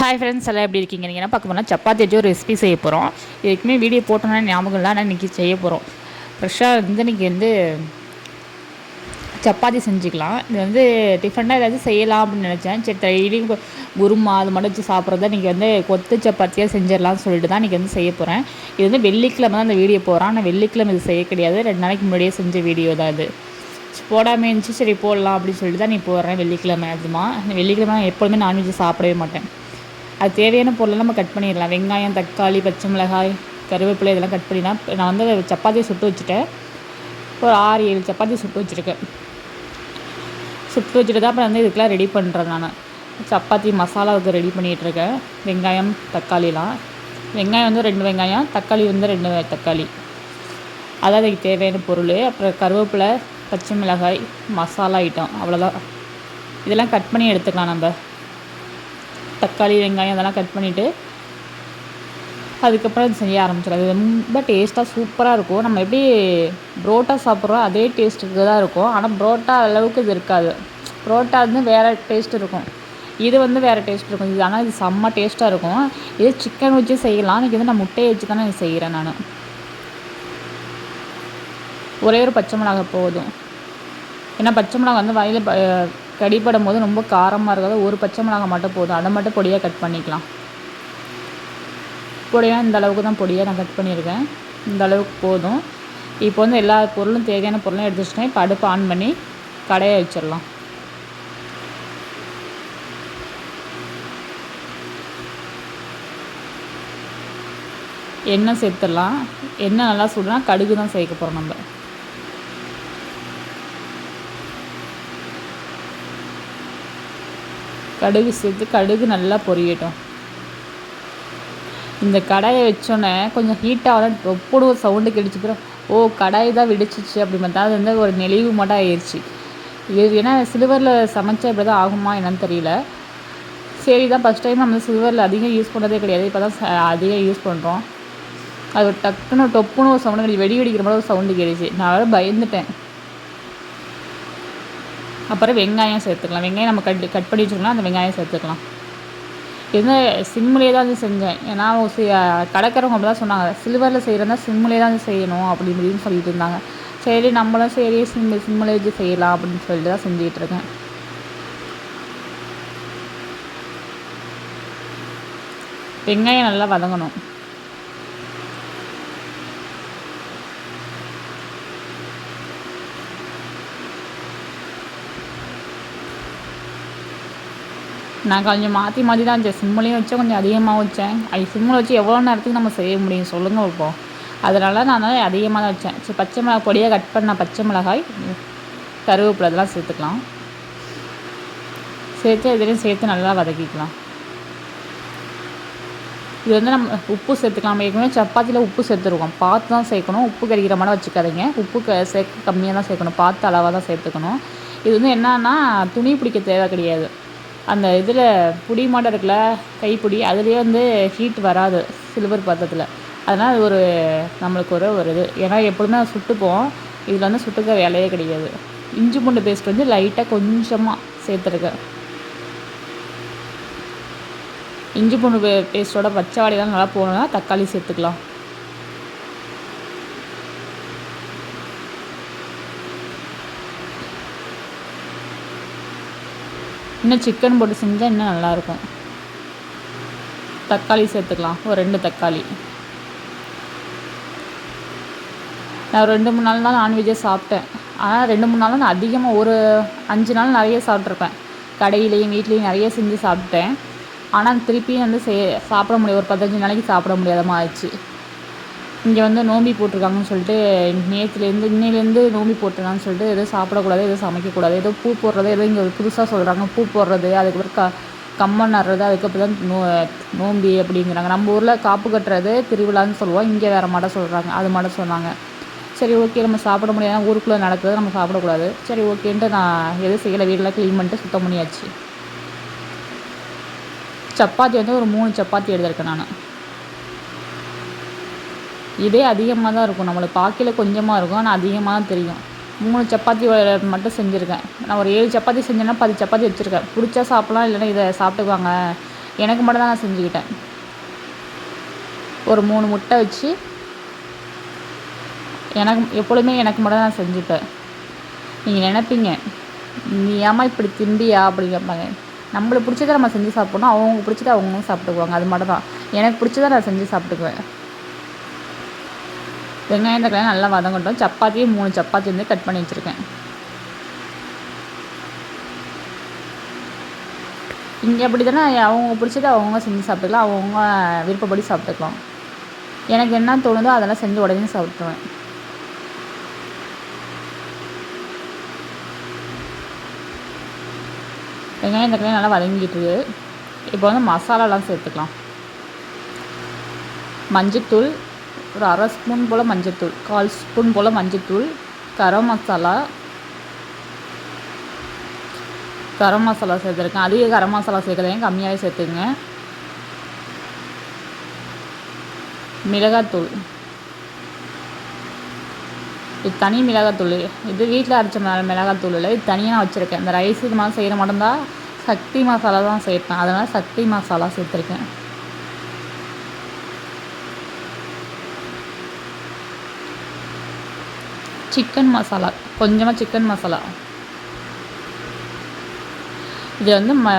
Hi friends எல்லாம் எப்படி இருக்கீங்க? நீங்கள் என்ன பார்க்க போனால் சப்பாத்தி வச்சு ஒரு ரெசிபி செய்ய போகிறோம் இதுக்குமே வீடியோ போட்டோம்னா ஞாபகம் இல்லை ஆனால் இன்றைக்கி செய்ய போகிறோம் ஃப்ரெஷ்ஷாக வந்து இன்றைக்கி வந்து சப்பாத்தி செஞ்சுக்கலாம். இது வந்து டிஃப்ரெண்ட்டாக ஏதாச்சும் செய்யலாம் அப்படின்னு நினச்சேன். சரி டெய்லியும் குருமா அது மட்டும் வச்சு சாப்பிட்றத இன்றைக்கி வந்து கொத்து சப்பாத்தியாக செஞ்சிடலாம்னு சொல்லிட்டு தான் இன்றைக்கி வந்து செய்ய போகிறேன் இது வந்து வெள்ளிக்கிழமை தான் அந்த வீடியோ போகிறோம் ஆனால் வெள்ளிக்கிழமை இது செய்ய கிடையாது. ரெண்டு நாளைக்கு முன்னாடியே செஞ்ச வீடியோ தான் இது. போடாமல் இருந்துச்சு சரி போடலாம் அப்படின்னு சொல்லிட்டு தான் நீ போடுறேன் வெள்ளிக்கிழமை. அதுமா வெள்ளிக்கிழமை எப்பொழுதுமே நான்வெஜ் சாப்பிடவே மாட்டேன். அது தேவையான பொருளை நம்ம கட் பண்ணிடலாம். வெங்காயம் தக்காளி பச்சை மிளகாய் கருவேப்பிலை இதெல்லாம் கட் பண்ணினா நான் வந்து சப்பாத்தியை சுட்டு வச்சுட்டேன். ஒரு ஆறு ஏழு சப்பாத்தி சுட்டு வச்சுருக்கேன். சுட்டு வச்சுட்டு தான் அப்புறம் வந்து இதுக்கெலாம் ரெடி பண்ணுறேன் நான். சப்பாத்தி மசாலாவுக்கு ரெடி பண்ணிகிட்ருக்கேன். வெங்காயம் தக்காளிலாம். வெங்காயம் வந்து ரெண்டு வெங்காயம் தக்காளி வந்து ரெண்டு தக்காளி. அதான் அதுக்கு தேவையான பொருள். அப்புறம் கருவேப்பிலை பச்சை மிளகாய் மசாலா ஐட்டம் அவ்வளோதான் இதெல்லாம் கட் பண்ணி எடுத்துக்கலாம் நம்ம. தக்காளி வெங்காயம் அதெல்லாம் கட் பண்ணிவிட்டு அதுக்கப்புறம் அது செய்ய ஆரம்பிச்சிடும் அது ரொம்ப டேஸ்ட்டாக சூப்பராக இருக்கும். நம்ம எப்படி புரோட்டா சாப்பிட்றோம் அதே டேஸ்ட்டுக்கு தான் இருக்கும். ஆனால் புரோட்டா அளவுக்கு இது இருக்காது. புரோட்டா வந்து வேறு டேஸ்ட் இருக்கும். இது வந்து வேறு டேஸ்ட் இருக்கும். இது ஆனால் இது செம்ம டேஸ்ட்டாக இருக்கும். இது சிக்கன் வச்சு செய்யலாம். இன்றைக்கி வந்து நான் முட்டையை வச்சு தானே செய்கிறேன் நான். ஒரே ஒரு பச்சை மிளகாய் போதும். ஏன்னா பச்சை மிளகா வந்து வயலில் கடிப்படும் போது ரொம்ப காரமாக இருக்காது. ஒரு பச்சை மிளகாய் மட்டும் போதும். அதை மட்டும் பொடியாக கட் பண்ணிக்கலாம். பொடியாக இந்த அளவுக்கு தான் பொடியாக நான் கட் பண்ணியிருக்கேன். இந்த அளவுக்கு போதும். இப்போ வந்து எல்லா பொருளும் தேவையான பொருளும் எடுத்து வச்சுட்டேன் இப்போ அடுப்பு ஆன் பண்ணி கடையை வச்சிடலாம். எண்ணெய் சேர்த்துடலாம். எண்ணெய் நல்லா சுடுனா கடுகு தான் சேர்க்க போகிறோம் நம்ம. கடுகு சேர்த்து கடுகு நல்லா பொரியட்டும். இந்த கடாயை வச்சோன்னே கொஞ்சம் ஹீட்டாகலாம் எப்படி ஒரு சவுண்டு கிடைச்சிக்கிறோம் ஓ கடாய் தான் வெடிச்சிச்சு அப்படி பார்த்தா அது வந்து ஒரு நெளிவு மட்டும் ஆயிடுச்சு இது ஏன்னா சில்வரில் சமைச்சா இப்படி தான் ஆகுமா என்னன்னு தெரியல. சரி தான் ஃபஸ்ட் டைம் நம்ம சில்வரில் அதிகம் யூஸ் பண்ணுறதே கிடையாது. இப்போ தான் அதிகம் யூஸ் பண்ணுறோம் அது ஒரு டக்குன்னு டொப்புன்னு ஒரு சவுண்டு வெடி வெடிக்கிற மாதிரி ஒரு சவுண்டு கிடைச்சி நான் பயந்துட்டேன். அப்புறம் வெங்காயம் சேர்த்துக்கலாம். வெங்காயம் நம்ம கட் கட் பண்ணி வச்சுக்கலாம் அந்த வெங்காயம் சேர்த்துக்கலாம். இது சிம்மிலே தான் வந்து செஞ்சேன். ஏன்னா கடைக்கிறவங்க அப்படி தான் சொன்னாங்க. சில்வரில் செய்கிறதா சிம்மிலே தான் செய்யணும் அப்படி இப்படின்னு சொல்லிட்டு இருந்தாங்க. சரி நம்மளும் சரி சிம் சிம்மிலே வச்சு செய்யலாம் அப்படின்னு சொல்லிட்டு தான் செஞ்சுக்கிட்டு இருக்கேன். வெங்காயம் நல்லா வதங்கணும். நான் கொஞ்சம் மாற்றி மாற்றி தான் வச்சேன். சிம்மிலையும் வச்சேன் கொஞ்சம் அதிகமாக வச்சேன். அது சிம்மில் வச்சு எவ்வளோ நேரத்துக்கு நம்ம செய்ய முடியும் சொல்லுங்கள் இப்போ. அதனால் நான் அதிகமாக தான் வச்சேன். சரி பச்சை மிளகாய் பொடியாக கட் பண்ண பச்சை மிளகாய் கருவேப்பிலை இதெல்லாம் சேர்த்துக்கலாம். சேர்த்து இதுலேயும் சேர்த்து நல்லா வதக்கிக்கலாம். இது வந்து நம்ம உப்பு சேர்த்துக்கலாம். ஏற்கனவே சப்பாத்தியில் உப்பு சேர்த்துருக்கோம். பார்த்து தான் சேர்க்கணும். உப்பு கறிக்கிற மாதிரி வச்சுக்காதீங்க. உப்பு க சேர்க்க கம்மியாக தான் சேர்க்கணும். பார்த்து அளவாக தான் சேர்த்துக்கணும். இது வந்து என்னன்னா துணி பிடிக்க தேவை கிடையாது. அந்த இதில் புடி மாட்டம் இருக்குல்ல கைப்பிடி அதுலேயே வந்து ஹீட் வராது சில்வர் பாத்திரத்தில் அதனால் அது ஒரு நம்மளுக்கு ஒரு ஒரு இது. ஏன்னா எப்பொழுதுமே சுட்டுப்போம். இதில் வந்து சுட்டுக்க வேலையே கிடையாது. இஞ்சி பூண்டு பேஸ்ட் வந்து லைட்டாக கொஞ்சமாக சேர்த்துருக்கேன் இஞ்சி பூண்டு பேஸ்ட்டோட பச்சை வாடையெல்லாம் நல்லா போகணுன்னா தக்காளி சேர்த்துக்கலாம். இன்னும் சிக்கன் போட்டு செஞ்சால் இன்னும் நல்லாயிருக்கும். தக்காளி சேர்த்துக்கலாம். ஒரு ரெண்டு தக்காளி. நான் ஒரு ரெண்டு மூணு நாள் தான் நான்வெஜ்ஜே சாப்பிட்டேன். ஆனால் ரெண்டு மூணு நாள் நான் அதிகமாக ஒரு அஞ்சு நாள் நிறைய சாப்பிட்ருப்பேன். கடையிலையும் வீட்லேயும் நிறைய செஞ்சு சாப்பிட்டேன். ஆனால் திருப்பியும் வந்து சே சாப்பிட முடியாது ஒரு பதினஞ்சு நாளைக்கு சாப்பிட முடியாதமாக ஆயிடுச்சு. இங்கே வந்து நோம்பி போட்டிருக்காங்கன்னு சொல்லிட்டு நேற்றுலேருந்து இன்னையிலேருந்து நோம்பி போட்டிருக்காங்கன்னு சொல்லிட்டு எதுவும் சாப்பிடக்கூடாது எதுவும் சமைக்கக்கூடாது ஏதோ பூ போடுறது ஏதோ இங்கே புதுசாக சொல்கிறாங்க பூ போடுறது அதுக்கப்புறம் க கம்மன் நடுறது அதுக்கப்புறம் தான் நோ நோம்பி அப்படிங்கிறாங்க. நம்ம ஊரில் காப்பு கட்டுறது திருவிழான்னு சொல்லுவோம் இங்கே வேறு மாடம் சொல்கிறாங்க அது மாடம் சொன்னாங்க. சரி ஓகே நம்ம சாப்பிட முடியாது ஊருக்குள்ளே நடக்கிறது நம்ம சாப்பிடக்கூடாது. சரி ஓகேன்ட்டு நான் எதுவும் செய்யலை வீடெலாம் க்ளீன் பண்ணிட்டு சுத்தம் பண்ணியாச்சு. சப்பாத்தி வந்து ஒரு மூணு சப்பாத்தி எடுத்திருக்கேன் நான். இதே அதிகமாக தான் இருக்கும். நம்மளுக்கு பார்க்கையில் கொஞ்சமாக இருக்கும். ஆனால் அதிகமாக தான் தெரியும். மூணு சப்பாத்தி மட்டும் செஞ்சுருக்கேன். நான் ஒரு ஏழு சப்பாத்தி செஞ்சேன்னா பத்து சப்பாத்தி வச்சுருக்கேன். பிடிச்சா சாப்பிட்லாம் இல்லைன்னா இதை சாப்பிட்டுக்குவாங்க. எனக்கு மட்டும் தான் நான் செஞ்சுக்கிட்டேன். ஒரு மூணு முட்டை வச்சு எனக்கு எப்பொழுதுமே எனக்கு மட்டும் தான் செஞ்சுப்பேன். நீங்கள் நினைப்பீங்க நீ ஏமா இப்படி திண்டியா? அப்படி கேட்பாங்க. நம்மளுக்கு பிடிச்சதை நம்ம செஞ்சு சாப்பிட்ணும். அவங்க பிடிச்சதை அவங்களும் சாப்பிட்டுக்குவாங்க. அது மட்டும் தான். எனக்கு பிடிச்சதை நான் செஞ்சு சாப்பிட்டுக்குவேன். வெங்காயம் தக்காளி நல்லா வதங்கட்டும். சப்பாத்தியும் மூணு சப்பாத்தி வந்து கட் பண்ணி வச்சுருக்கேன். இங்கே அப்படி தானே அவங்க பிடிச்சது அவங்க செஞ்சு சாப்பிட்டுக்கலாம். அவங்க விருப்பப்படி சாப்பிட்டுக்கலாம். எனக்கு என்ன தோணுதோ அதெல்லாம் செஞ்சு உடனே சாப்பிட்டுவேன் வெங்காயம் தக்காளி நல்லா வதங்கிட்டு இப்போ வந்து மசாலாலாம் சேர்த்துக்கலாம். மஞ்சத்தூள் ஒரு அரை ஸ்பூன் போல் மஞ்சத்தூள் கால் ஸ்பூன் போல் மஞ்சத்தூள் கரம் மசாலா கரம் மசாலா சேர்த்துருக்கேன். அதிக கரம் மசாலா சேர்க்குறதையும் கம்மியாகவே சேர்த்துங்க மிளகாத்தூள். இது தனி மிளகாத்தூள். இது வீட்டில் அரைச்ச மிளகாத்தூள் இல்லை. இது தனியாக நான் வச்சுருக்கேன். இந்த ரைஸ் இது மாதிரி செய்கிற மட்டும்தான் சக்தி மசாலா தான் சேர்ப்பேன். அதனால் சக்தி மசாலா சேர்த்துருக்கேன். சிக்கன் மசாலா கொஞ்சமாக சிக்கன் மசாலா. இது வந்து ம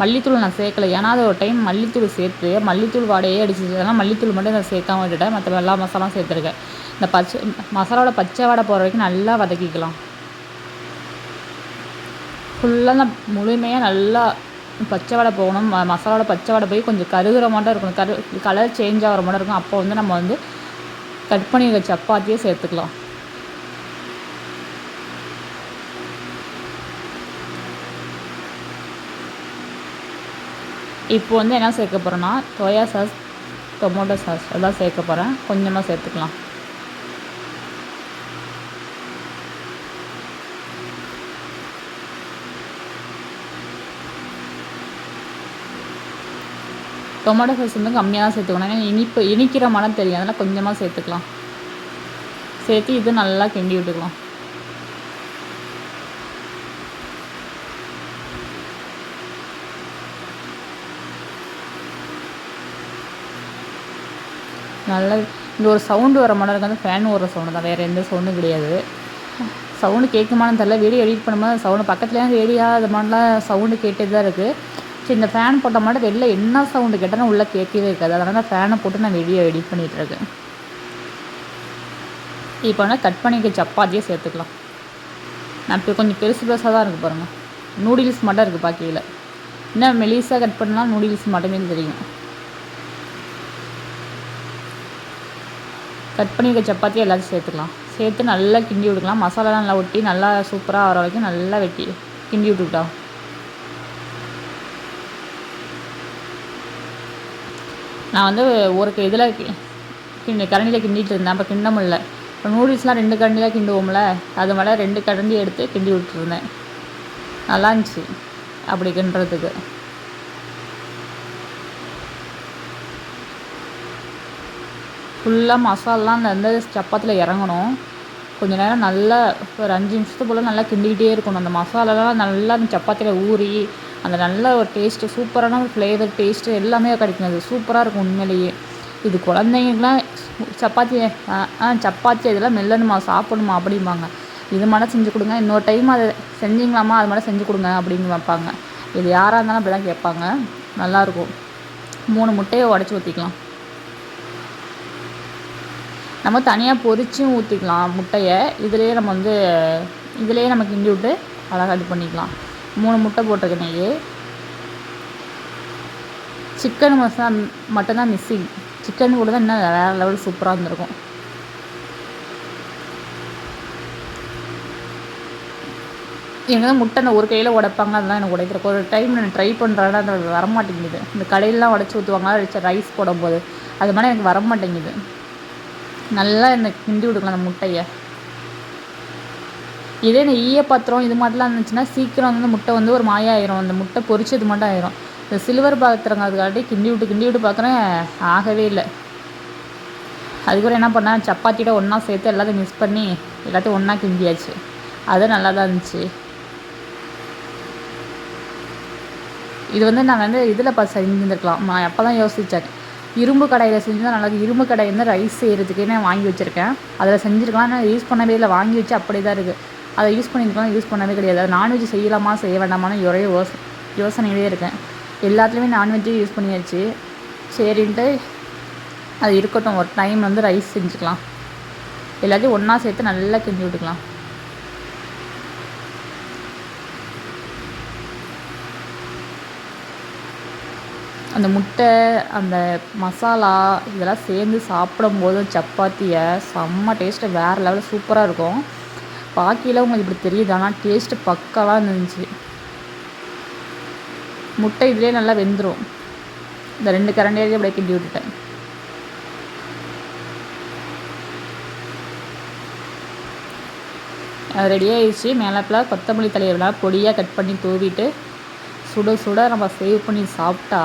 மல்லித்தூள் நான் சேர்க்கலை. ஏன்னா அது ஒரு டைம் மல்லித்தூள் சேர்த்து மல்லித்தூள் வாடையே அடிச்சிச்சு அதனால் மல்லித்தூள் மட்டும் நான் சேர்க்காம விட்டுட்டேன். மற்ற எல்லா மசாலாவும் சேர்த்துருக்கேன். இந்த பச்சை மசாலாவோட பச்சை வாடை போகிற வரைக்கும் நல்லா வதக்கிக்கலாம். ஃபுல்லாக நான் முழுமையாக நல்லா பச்சை வடை போகணும். ம மசாலாவோட பச்சை வடை போய் கொஞ்சம் கருகிற மாட்டம் இருக்கணும். கரு கலர் சேஞ்ச் ஆகிற மாட்டம் இருக்கும் அப்போ வந்து நம்ம வந்து கட் பண்ணி சப்பாத்தியே சேர்த்துக்கலாம். இப்போ வந்து என்ன சேர்க்க போகிறேன்னா சோயா சாஸ் டொமேட்டோ சாஸ் எல்லாம் சேர்க்க போகிறேன் கொஞ்சமாக சேர்த்துக்கலாம். டொமேட்டோ சாஸ் வந்து கம்மியாக தான் சேர்த்துக்கணும். ஏன்னா இனிப்பு இனிக்கிற மனம் தெரியும் அதனால் கொஞ்சமாக சேர்த்துக்கலாம். சேர்த்து இது நல்லா கிண்டி விட்டுக்கலாம். நல்லா இந்த ஒரு சவுண்டு வர மாதிரி இருக்கு அந்த ஃபேன் ஓடுற சவுண்டு தான். வேறு எந்த சவுண்டும் கிடையாது. சவுண்டு கேட்குமான்னு தெரில வீடியோ எடிட் பண்ணும்போது சவுண்டு பக்கத்துலேயே ரேடியா அது மாதிரிலாம் சவுண்டு கேட்டே தான் இருக்குது சரி இந்த ஃபேன் போட்ட மாட்டேன் வெளில என்ன சவுண்டு கேட்டாலும் உள்ளே கேட்கவே இருக்காது. அதனால் தான் ஃபேனை போட்டு நான் வீடியோ எடிட் பண்ணிகிட்ருக்கேன் இப்போ வந்து கட் பண்ணிக்க சப்பாத்தியே சேர்த்துக்கலாம். நான் இப்போ கொஞ்சம் பெருசு பெருசாக தான் இருக்குது பாருங்கள் நூடுல்ஸ் மட்டும் இருக்குது பாக்கியில் இன்னும் மெலிசாக கட் பண்ணால் நூடுல்ஸ் மட்டுமே தெரியும். கட் பண்ணிக்க சப்பாத்தி எல்லாத்தையும் சேர்த்துக்கலாம். சேர்த்து நல்லா கிண்டி விட்டுக்கலாம் மசாலாலாம் நல்லா ஒட்டி நல்லா சூப்பராக வர வரைக்கும் நல்லா வெட்டி கிண்டி விட்டுக்கிட்டா நான் வந்து ஒரு இதில் கிண்டி கரண்டியில் கிண்டிட்டு இருந்தேன். அப்போ கிண்ட முடில இப்போ நூடுல்ஸ்லாம் ரெண்டு கரண்டியில் கிண்டுவோம்ல அது மேலே ரெண்டு கரண்டி எடுத்து கிண்டி விட்டுருந்தேன் நல்லா இருந்துச்சு. அப்படி கிண்டுறதுக்கு. ஃபுல்லாக மசாலாலாம் அந்த அந்த சப்பாத்தியில் இறங்கணும். கொஞ்ச நேரம் நல்லா ஒரு அஞ்சு நிமிஷத்து போல் நல்லா கிண்டிக்கிட்டே இருக்கணும். அந்த மசாலாலாம் நல்லா அந்த சப்பாத்தியில் ஊறி அந்த நல்ல ஒரு டேஸ்ட்டு சூப்பரான ஒரு ஃப்ளேவர் டேஸ்ட்டு எல்லாமே கிடைக்கும். அது சூப்பராக இருக்கும் உண்மையிலேயே. இது குழந்தைங்களுக்குலாம் சப்பாத்தி ஆ சப்பாத்தி இதெல்லாம் மெல்லணுமா சாப்பிடணுமா அப்படிம்பாங்க. இது மட்டும் செஞ்சு கொடுங்க. இன்னொரு டைம் அதை செஞ்சிங்களாமா அது மட்டும் செஞ்சு கொடுங்க அப்படின்னு வைப்பாங்க. இது யாராக இருந்தாலும் அப்படி தான் கேட்பாங்க நல்லாயிருக்கும் மூணு முட்டையை உடச்சி ஊற்றிக்கலாம் நம்ம தனியாக பொரிச்சும் ஊற்றிக்கலாம் முட்டையை. இதுலேயே நம்ம வந்து இதுலேயே நம்ம கிண்டி விட்டு அழகாக இது பண்ணிக்கலாம். மூணு முட்டை போட்டிருக்கேன் நெய் சிக்கன் மசாலா மட்டும்தான் மிஸ்ஸிங் சிக்கன் கூட தான் இன்னும் வேறு லெவல் சூப்பராக இருந்திருக்கும். எனக்கு தான் முட்டை அந்த ஒரு கையில் உடைப்பாங்க அதெல்லாம் எனக்கு உடைக்கிறக்கு ஒரு டைம் நான் ட்ரை பண்ணுறேன்னா அது வரமாட்டேங்குது. இந்த கடையிலலாம் உடச்சி ஊற்றுவாங்க ரைஸ் போடும்போது. அது மாதிரி எனக்கு வரமாட்டேங்குது. நல்லா இந்த கிண்டி விடுக்கலாம் அந்த முட்டையை. இதே இந்த ஈய பாத்திரம் இது மாதிரிலாம் இருந்துச்சுன்னா சீக்கிரம் வந்து முட்டை வந்து ஒரு மாய ஆயிரும். அந்த முட்டை பொரிச்சது மட்டும் ஆயிரும். இந்த சில்வர் பாத்திரங்கிறதுக்காட்டி கிண்டி விட்டு கிண்டி விட்டு பார்க்குறேன் ஆகவே இல்லை. அதுக்கப்புறம் என்ன பண்ணேன்? சப்பாத்தியோட ஒன்றா சேர்த்து எல்லாத்தையும் மிக்ஸ் பண்ணி எல்லாத்தையும் ஒன்றா கிண்டியாச்சு. அது நல்லா தான் இருந்துச்சு. இது வந்து நான் வந்து இதில் பா செஞ்சுருந்துருக்கலாம். நான் அப்போ தான் யோசித்தேன் இரும்பு கடையில் செஞ்சால் நல்லா இருக்கும். இரும்பு கடை வந்து ரைஸ் செய்கிறதுக்கு நான் வாங்கி வச்சுருக்கேன். அதில் செஞ்சுருக்கலாம். நான் யூஸ் பண்ணவே இல்லை. வாங்கி வச்சு அப்படி தான் இருக்குது அதை யூஸ் பண்ணியிருக்கலாம் யூஸ் பண்ணவே கிடையாது. அது நான்வெஜ் செய்யலாமா செய்ய வேண்டாமான்னு ஒரே யோச யோசனையிலே இருக்கேன். எல்லாத்துலேயுமே நான்வெஜ்ஜே யூஸ் பண்ணியாச்சு. சரின்ட்டு அது இருக்கட்டும். ஒரு டைம் வந்து ரைஸ் செஞ்சுக்கலாம். எல்லாத்தையும் ஒன்றா சேர்த்து நல்லா கிண்டி விட்டுக்கலாம். அந்த முட்டை அந்த மசாலா இதெல்லாம் சேர்ந்து சாப்பிடும்போது சப்பாத்தியை செம்ம டேஸ்ட்டு வேறு லெவலில் சூப்பராக இருக்கும். பாக்கியில் உங்களுக்கு இப்படி தெரியுது. ஆனால் டேஸ்ட்டு பக்காவாக இருந்துச்சு. முட்டை இதிலே நல்லா வெந்துடும் இந்த ரெண்டு கரண்டியாக அப்படியே கிண்டி விட்டுட்டேன். அது ரெடி ஆயிடுச்சு. கொத்தமல்லி தலையெல்லாம் பொடியாக கட் பண்ணி தூவிட்டு சுட சுட நம்ம சேவ் பண்ணி சாப்பிட்டா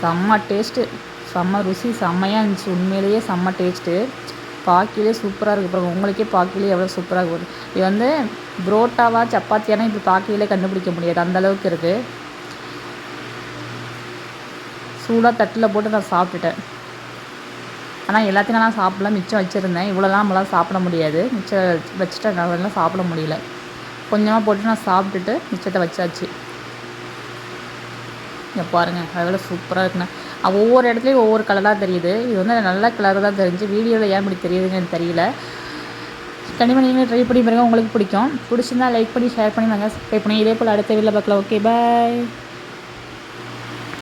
செம்ம டேஸ்ட்டு செம்ம ருசி செம்மையாக இருந்துச்சு. உண்மையிலேயே செம்ம டேஸ்ட்டு பாக்கிலே சூப்பராக இருக்குது அப்புறம் உங்களுக்கே பாக்கிலே எவ்வளோ சூப்பராக இருக்கும் இது வந்து புரோட்டாவா சப்பாத்தியானா இப்படி பாக்கிலே கண்டுபிடிக்க முடியாது. அந்தளவுக்கு இருக்குது சூடாக தட்டில் போட்டு நான் சாப்பிட்டுட்டேன். ஆனால் எல்லாத்தையும் நான் சாப்பிடலாம் மிச்சம் வச்சுருந்தேன். இவ்வளோலாம் நம்மளால் சாப்பிட முடியாது. மிச்சம் வச்சுட்டு நான் சாப்பிட முடியல. கொஞ்சமாக போட்டு நான் சாப்பிட்டுட்டு மிச்சத்தை வச்சாச்சு. இங்கே பாருங்கள் அதெல்லாம் சூப்பராக இருக்குண்ணே. ஒவ்வொரு இடத்துலையும் ஒவ்வொரு கலராக தெரியுது. இது வந்து நல்ல கலர் தான் தெரிஞ்சு வீடியோவில் ஏன் இப்படி தெரியுதுங்கன்னு எனக்கு தெரியல. கண்டிப்பாக நீங்களும் ட்ரை பண்ணி பாருங்கள் உங்களுக்கு பிடிக்கும். பிடிச்சிருந்தா லைக் பண்ணி ஷேர் பண்ணி நாங்கள் சப்ஸ்கிரைப் பண்ணி. இதே போல் அடுத்த வீடியோவில் பார்க்கலாம். Okay bye